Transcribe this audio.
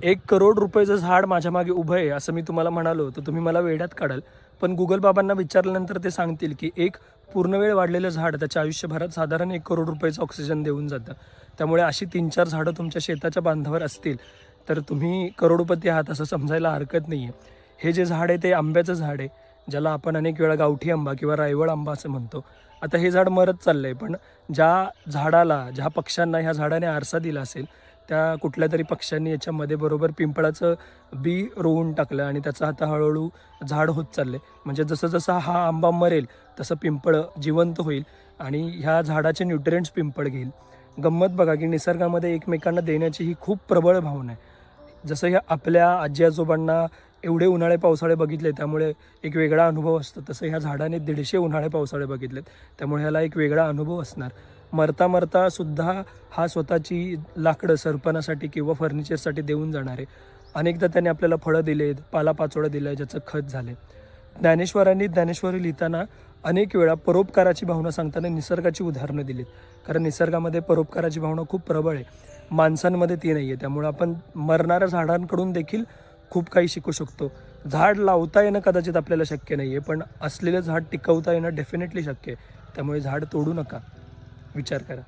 एक करोड रुपयाचं झाड माझ्या मागे उभं आहे असं मी तुम्हाला म्हणालो तर तुम्ही मला वेड्यात काढाल. पण गुगल बाबांना विचारल्यानंतर ते सांगतील की एक पूर्ण वेळ वाढलेलं झाड त्याच्या आयुष्यभरात साधारण एक करोड रुपयाचं ऑक्सिजन देऊन जातं. त्यामुळे अशी तीन चार झाडं तुमच्या शेताच्या बांधावर असतील तर तुम्ही करोडपती आहात असं समजायला हरकत नाही आहे हे जे झाड आहे ते आंब्याचं झाड आहे ज्याला आपण अनेक वेळा गावठी आंबा किंवा रायवळ आंबा असं म्हणतो. आता हे झाड मरत चाललं आहे पण ज्या झाडाला ज्या पक्ष्यांना ह्या झाडाने आरसा दिला असेल त्या कुठल्या तरी पक्ष्यांनी याच्यामध्ये बरोबर पिंपळाचं बी रोवून टाकलं आणि त्याचं आता हळूहळू झाड होत चालले म्हणजे जसं जसं हा आंबा मरेल तसं पिंपळ जिवंत होईल आणि ह्या झाडाचे न्यूट्रिएंट्स पिंपळ घेईल. गंमत बघा की निसर्गामध्ये एकमेकांना देण्याची ही खूप प्रबळ भावना आहे. जसं ह्या आपल्या आजी आजोबांना एवढे उन्हाळे पावसाळे बघितले त्यामुळे एक वेगळा अनुभव असतो. तसं ह्या झाडाने दीडशे उन्हाळे पावसाळे बघितलेत त्यामुळे ह्याला एक वेगळा अनुभव असणार. मरता मरता सुद्धा हा स्वतःची लाकडं सरपणासाठी किंवा फर्निचरसाठी देऊन जाणार. आहे अनेकदा त्याने आपल्याला फळं दिलेत पालापाचोळं दिलं ज्याचं खत झाले ज्ञानेश्वरांनी ज्ञानेश्वरी लिहिताना अनेक वेळा परोपकाराची भावना सांगताना निसर्गाची उदाहरणं दिलीत. कारण निसर्गामध्ये परोपकाराची भावना खूप प्रबळ आहे. माणसांमध्ये ती नाही आहे त्यामुळं आपण मरणाऱ्या झाडांकडून देखील खूप काही शिकू शकतो. झाड लावता येणं कदाचित आपल्याला शक्य नाही आहे पण असलेलं झाड टिकवता येणं डेफिनेटली शक्य आहे. त्यामुळे झाड तोडू नका. विचार करा.